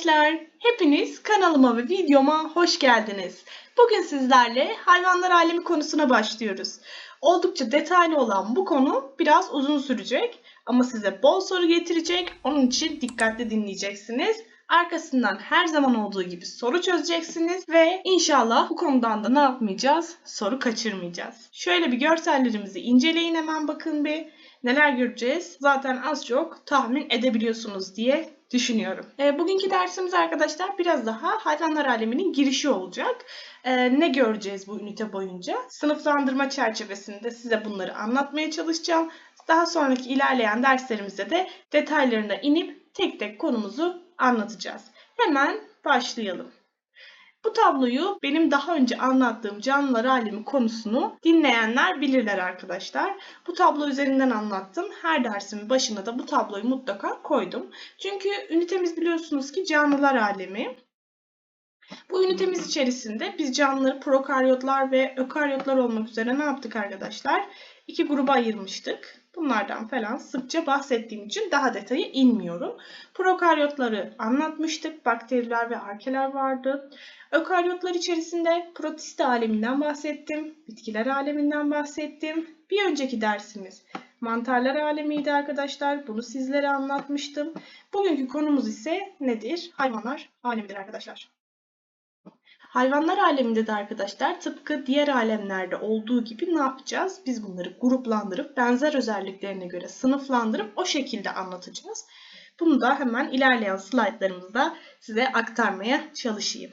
arkadaşlar. Hepiniz kanalıma ve videoma hoş geldiniz. Bugün sizlerle hayvanlar alemi konusuna başlıyoruz. Oldukça detaylı olan bu konu biraz uzun sürecek ama size bol soru getirecek. Onun için dikkatli dinleyeceksiniz. Arkasından her zaman olduğu gibi soru çözeceksiniz ve inşallah bu konudan da ne yapmayacağız? Soru kaçırmayacağız. Şöyle bir görsellerimizi inceleyin hemen bakın bir. Neler göreceğiz? Zaten az çok tahmin edebiliyorsunuz diye düşünüyorum. E, bugünkü dersimiz arkadaşlar biraz daha hayvanlar aleminin girişi olacak. E, ne göreceğiz bu ünite boyunca? Sınıflandırma çerçevesinde size bunları anlatmaya çalışacağım. Daha sonraki ilerleyen derslerimizde de detaylarına inip tek tek konumuzu anlatacağız. Hemen başlayalım. Bu tabloyu benim daha önce anlattığım canlılar alemi konusunu dinleyenler bilirler arkadaşlar. Bu tablo üzerinden anlattım. Her dersimin başına da bu tabloyu mutlaka koydum. Çünkü ünitemiz biliyorsunuz ki canlılar alemi. Bu ünitemiz içerisinde biz canlıları prokaryotlar ve ökaryotlar olmak üzere ne yaptık arkadaşlar? İki gruba ayırmıştık. Bunlardan falan sıkça bahsettiğim için daha detaya inmiyorum. Prokaryotları anlatmıştık. Bakteriler ve arkeler vardı. Ökaryotlar içerisinde protist aleminden bahsettim. Bitkiler aleminden bahsettim. Bir önceki dersimiz mantarlar alemiydi arkadaşlar. Bunu sizlere anlatmıştım. Bugünkü konumuz ise nedir? Hayvanlar alemidir arkadaşlar. Hayvanlar aleminde de arkadaşlar tıpkı diğer alemlerde olduğu gibi ne yapacağız? Biz bunları gruplandırıp benzer özelliklerine göre sınıflandırıp o şekilde anlatacağız. Bunu da hemen ilerleyen slaytlarımızda size aktarmaya çalışayım.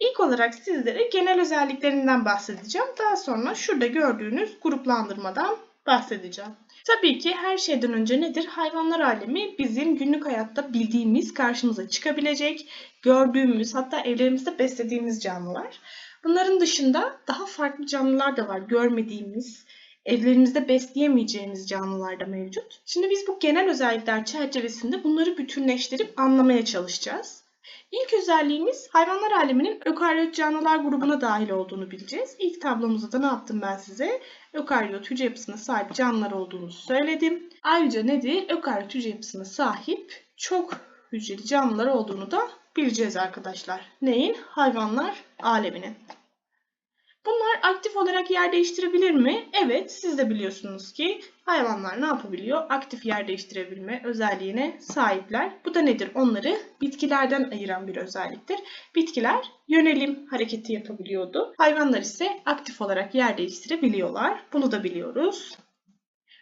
İlk olarak sizlere genel özelliklerinden bahsedeceğim. Daha sonra şurada gördüğünüz gruplandırmadan bahsedeceğim. Tabii ki her şeyden önce nedir? Hayvanlar alemi bizim günlük hayatta bildiğimiz, karşımıza çıkabilecek, gördüğümüz, hatta evlerimizde beslediğimiz canlılar. Bunların dışında daha farklı canlılar da var. Görmediğimiz, evlerimizde besleyemeyeceğimiz canlılar da mevcut. Şimdi biz bu genel özellikler çerçevesinde bunları bütünleştirip anlamaya çalışacağız. İlk özelliğimiz hayvanlar aleminin ökaryot canlılar grubuna dahil olduğunu bileceğiz. İlk tablomuzda da ne yaptım ben size? Ökaryot hücre yapısına sahip canlılar olduğunu söyledim. Ayrıca nedir? Ökaryot hücre yapısına sahip çok hücreli canlılar olduğunu da bileceğiz arkadaşlar. Neyin? Hayvanlar aleminin. Bunlar aktif olarak yer değiştirebilir mi? Evet, siz de biliyorsunuz ki hayvanlar ne yapabiliyor? Aktif yer değiştirebilme özelliğine sahipler. Bu da nedir? Onları bitkilerden ayıran bir özelliktir. Bitkiler yönelim hareketi yapabiliyordu. Hayvanlar ise aktif olarak yer değiştirebiliyorlar. Bunu da biliyoruz.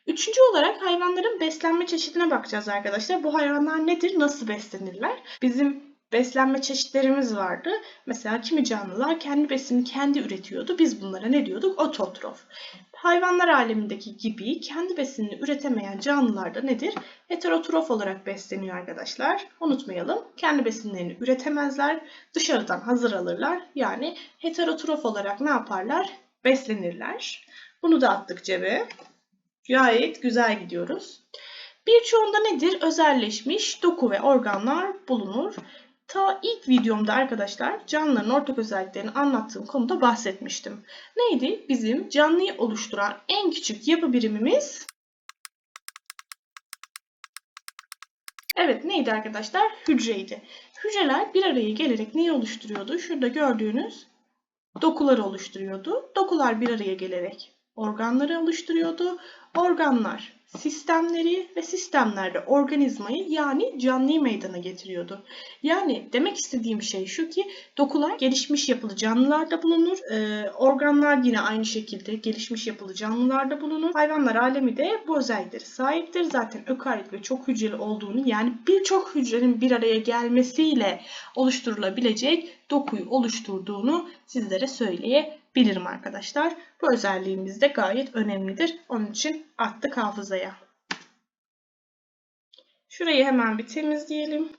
Üçüncü olarak hayvanların beslenme çeşidine bakacağız arkadaşlar. Bu hayvanlar nedir? Nasıl beslenirler? Bizim beslenme çeşitlerimiz vardı. Mesela kimi canlılar kendi besini kendi üretiyordu. Biz bunlara ne diyorduk? Ototrof. Hayvanlar alemindeki gibi kendi besinini üretemeyen canlılar da nedir? Heterotrof olarak besleniyor arkadaşlar. Unutmayalım. Kendi besinlerini üretemezler. Dışarıdan hazır alırlar. Yani heterotrof olarak ne yaparlar? Beslenirler. Bunu da attık cebe. Gayet güzel gidiyoruz. Birçoğunda nedir? Özelleşmiş doku ve organlar bulunur. Ta ilk videomda arkadaşlar canlıların ortak özelliklerini anlattığım konuda bahsetmiştim. Neydi? Bizim canlıyı oluşturan en küçük yapı birimimiz Evet neydi arkadaşlar? Hücreydi. Hücreler bir araya gelerek neyi oluşturuyordu? Şurada gördüğünüz dokuları oluşturuyordu. Dokular bir araya gelerek organları oluşturuyordu. Organlar sistemleri ve sistemlerde organizmayı yani canlıyı meydana getiriyordu. Yani demek istediğim şey şu ki dokular gelişmiş yapılı canlılarda bulunur. Ee, organlar yine aynı şekilde gelişmiş yapılı canlılarda bulunur. Hayvanlar alemi de bu özellikleri sahiptir. Zaten ökaryot ve çok hücreli olduğunu yani birçok hücrenin bir araya gelmesiyle oluşturulabilecek dokuyu oluşturduğunu sizlere söyleyebilirim arkadaşlar. Bu özelliğimiz de gayet önemlidir. Onun için attık hafızaya. Şurayı hemen bir temizleyelim.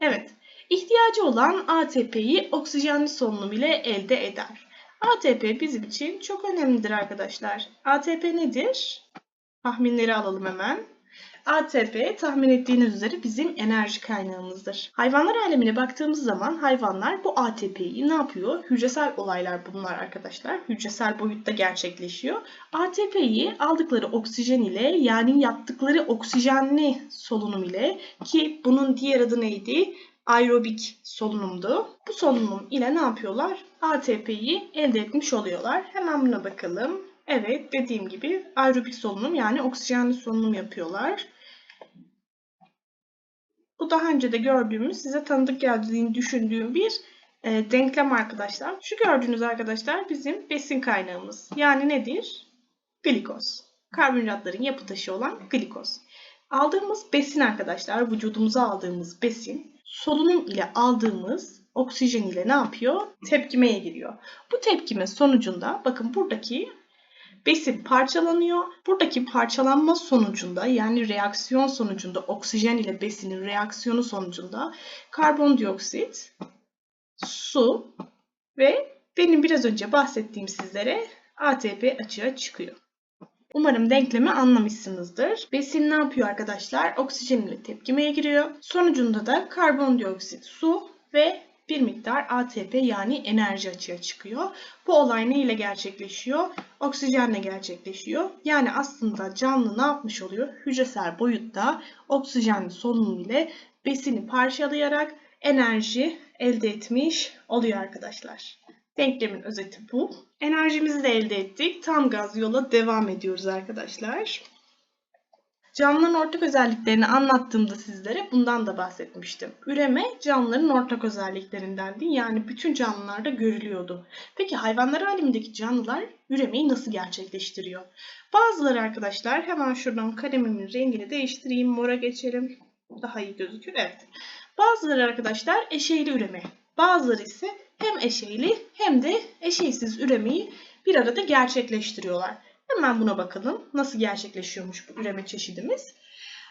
Evet. İhtiyacı olan ATP'yi oksijenli solunum ile elde eder. ATP bizim için çok önemlidir arkadaşlar. ATP nedir? Tahminleri alalım hemen. ATP tahmin ettiğiniz üzere bizim enerji kaynağımızdır. Hayvanlar alemine baktığımız zaman hayvanlar bu ATP'yi ne yapıyor? Hücresel olaylar bunlar arkadaşlar. Hücresel boyutta gerçekleşiyor. ATP'yi aldıkları oksijen ile yani yaptıkları oksijenli solunum ile ki bunun diğer adı neydi? aerobik solunumdu. Bu solunum ile ne yapıyorlar? ATP'yi elde etmiş oluyorlar. Hemen buna bakalım. Evet dediğim gibi aerobik solunum yani oksijenli solunum yapıyorlar. Bu daha önce de gördüğümüz size tanıdık geldiğini düşündüğüm bir e, denklem arkadaşlar. Şu gördüğünüz arkadaşlar bizim besin kaynağımız. Yani nedir? Glikoz. Karbonhidratların yapı taşı olan glikoz. Aldığımız besin arkadaşlar, vücudumuza aldığımız besin solunum ile aldığımız oksijen ile ne yapıyor? Tepkimeye giriyor. Bu tepkime sonucunda bakın buradaki besin parçalanıyor. Buradaki parçalanma sonucunda yani reaksiyon sonucunda oksijen ile besinin reaksiyonu sonucunda karbondioksit, su ve benim biraz önce bahsettiğim sizlere ATP açığa çıkıyor. Umarım denklemi anlamışsınızdır. Besin ne yapıyor arkadaşlar? Oksijen ile tepkimeye giriyor. Sonucunda da karbondioksit, su ve bir miktar ATP yani enerji açığa çıkıyor. Bu olay ne ile gerçekleşiyor? Oksijenle gerçekleşiyor. Yani aslında canlı ne yapmış oluyor? Hücresel boyutta oksijenli solunum ile besini parçalayarak enerji elde etmiş oluyor arkadaşlar. Denklemin özeti bu. Enerjimizi de elde ettik. Tam gaz yola devam ediyoruz arkadaşlar. Canlıların ortak özelliklerini anlattığımda sizlere bundan da bahsetmiştim. Üreme canlıların ortak özelliklerindendi. Yani bütün canlılarda görülüyordu. Peki hayvanlar alemindeki canlılar üremeyi nasıl gerçekleştiriyor? Bazıları arkadaşlar hemen şuradan kalemimin rengini değiştireyim. Mora geçelim. Daha iyi gözükür. Evet. Bazıları arkadaşlar eşeyli üreme. Bazıları ise hem eşeyli hem de eşeysiz üremeyi bir arada gerçekleştiriyorlar. Hemen buna bakalım. Nasıl gerçekleşiyormuş bu üreme çeşidimiz?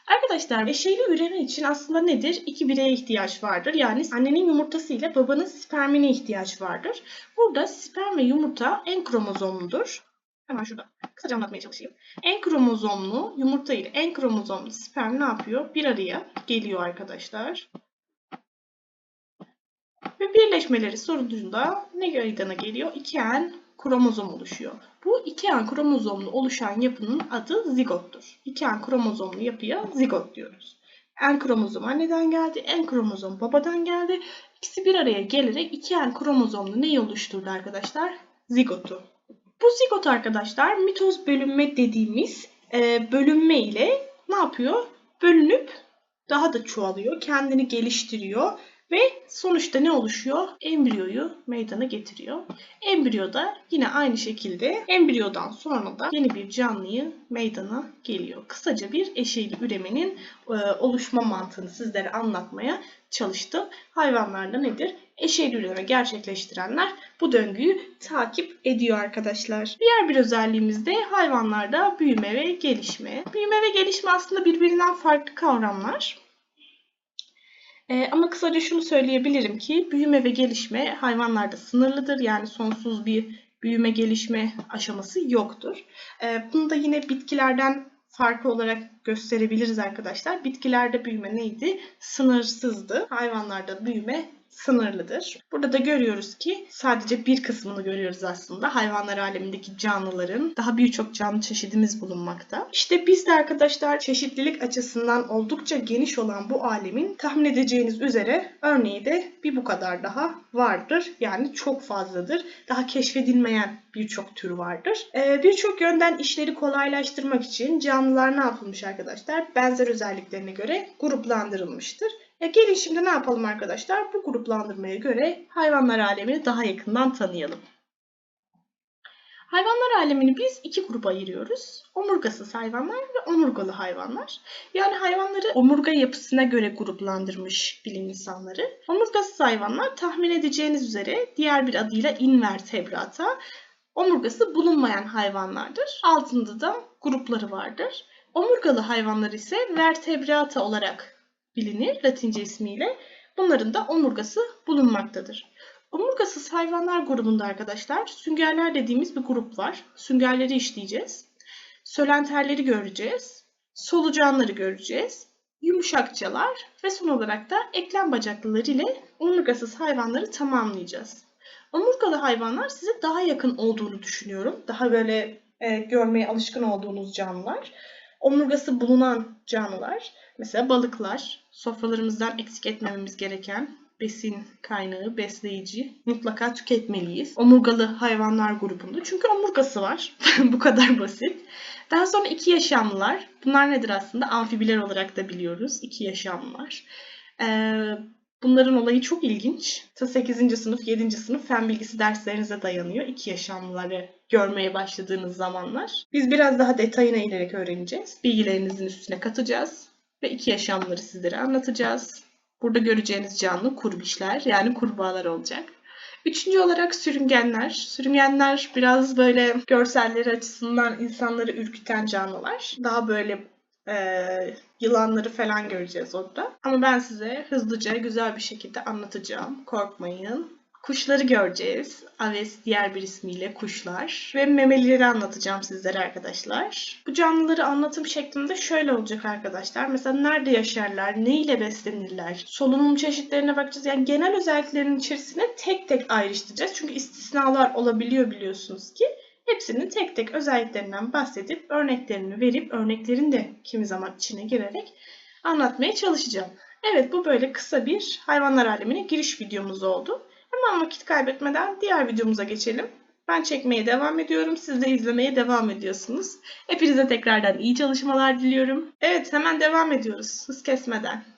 Arkadaşlar eşeyli üreme için aslında nedir? İki bireye ihtiyaç vardır. Yani annenin yumurtası ile babanın spermine ihtiyaç vardır. Burada sperm ve yumurta en kromozomludur. Hemen şurada kısaca anlatmaya çalışayım. En kromozomlu yumurta ile en kromozomlu sperm ne yapıyor? Bir araya geliyor arkadaşlar. Ve birleşmeleri sonucunda ne meydana geliyor? İki en kromozom oluşuyor. Bu iki en kromozomlu oluşan yapının adı zigottur. İki en kromozomlu yapıya zigot diyoruz. En kromozom anneden geldi, en kromozom babadan geldi. İkisi bir araya gelerek iki en kromozomlu neyi oluşturdu arkadaşlar? Zigotu. Bu zigot arkadaşlar mitoz bölünme dediğimiz e, bölünme ile ne yapıyor? Bölünüp daha da çoğalıyor, kendini geliştiriyor ve sonuçta ne oluşuyor? Embriyoyu meydana getiriyor. Embriyo da yine aynı şekilde embriyodan sonra da yeni bir canlıyı meydana geliyor. Kısaca bir eşeyli üremenin e, oluşma mantığını sizlere anlatmaya çalıştım. Hayvanlarda nedir? Eşeyli üreme gerçekleştirenler bu döngüyü takip ediyor arkadaşlar. Diğer bir özelliğimiz de hayvanlarda büyüme ve gelişme. Büyüme ve gelişme aslında birbirinden farklı kavramlar. E, ama kısaca şunu söyleyebilirim ki büyüme ve gelişme hayvanlarda sınırlıdır. Yani sonsuz bir büyüme gelişme aşaması yoktur. E, bunu da yine bitkilerden farklı olarak gösterebiliriz arkadaşlar. Bitkilerde büyüme neydi? Sınırsızdı. Hayvanlarda büyüme sınırlıdır. Burada da görüyoruz ki sadece bir kısmını görüyoruz aslında. Hayvanlar alemindeki canlıların daha birçok canlı çeşidimiz bulunmakta. İşte biz de arkadaşlar çeşitlilik açısından oldukça geniş olan bu alemin tahmin edeceğiniz üzere örneği de bir bu kadar daha vardır. Yani çok fazladır. Daha keşfedilmeyen birçok tür vardır. Ee, birçok yönden işleri kolaylaştırmak için canlılar ne yapılmış arkadaşlar? Benzer özelliklerine göre gruplandırılmıştır. E gelin şimdi ne yapalım arkadaşlar? Bu gruplandırmaya göre hayvanlar alemini daha yakından tanıyalım. Hayvanlar alemini biz iki gruba ayırıyoruz. Omurgasız hayvanlar ve omurgalı hayvanlar. Yani hayvanları omurga yapısına göre gruplandırmış bilim insanları. Omurgasız hayvanlar tahmin edeceğiniz üzere diğer bir adıyla invertebrata omurgası bulunmayan hayvanlardır. Altında da grupları vardır. Omurgalı hayvanlar ise vertebrata olarak bilinir Latince ismiyle. Bunların da omurgası bulunmaktadır. Omurgasız hayvanlar grubunda arkadaşlar süngerler dediğimiz bir grup var. Süngerleri işleyeceğiz. Sölenterleri göreceğiz. solucanları göreceğiz. Yumuşakçalar ve son olarak da eklem bacaklıları ile omurgasız hayvanları tamamlayacağız. Omurgalı hayvanlar size daha yakın olduğunu düşünüyorum. Daha böyle e, görmeye alışkın olduğunuz canlılar. Omurgası bulunan canlılar, mesela balıklar, sofralarımızdan eksik etmememiz gereken besin kaynağı, besleyici mutlaka tüketmeliyiz. Omurgalı hayvanlar grubunda. Çünkü omurgası var. Bu kadar basit. Daha sonra iki yaşamlılar. Bunlar nedir aslında? Amfibiler olarak da biliyoruz. İki yaşamlılar. Ee, bunların olayı çok ilginç. Ta 8. sınıf, 7. sınıf fen bilgisi derslerinize dayanıyor. İki yaşamlıları görmeye başladığınız zamanlar. Biz biraz daha detayına inerek öğreneceğiz. Bilgilerinizin üstüne katacağız. Ve iki yaşamları sizlere anlatacağız. Burada göreceğiniz canlı kurbişler yani kurbağalar olacak. Üçüncü olarak sürüngenler. Sürüngenler biraz böyle görselleri açısından insanları ürküten canlılar. Daha böyle e, yılanları falan göreceğiz orada. Ama ben size hızlıca güzel bir şekilde anlatacağım. Korkmayın. Kuşları göreceğiz. Aves diğer bir ismiyle kuşlar. Ve memelileri anlatacağım sizlere arkadaşlar. Bu canlıları anlatım şeklinde şöyle olacak arkadaşlar. Mesela nerede yaşarlar, ne ile beslenirler, solunum çeşitlerine bakacağız. Yani genel özelliklerin içerisine tek tek ayrıştıracağız. Çünkü istisnalar olabiliyor biliyorsunuz ki. Hepsinin tek tek özelliklerinden bahsedip örneklerini verip örneklerini de kimi zaman içine girerek anlatmaya çalışacağım. Evet bu böyle kısa bir hayvanlar alemine giriş videomuz oldu. Hemen vakit kaybetmeden diğer videomuza geçelim. Ben çekmeye devam ediyorum. Siz de izlemeye devam ediyorsunuz. Hepinize tekrardan iyi çalışmalar diliyorum. Evet hemen devam ediyoruz. Hız kesmeden.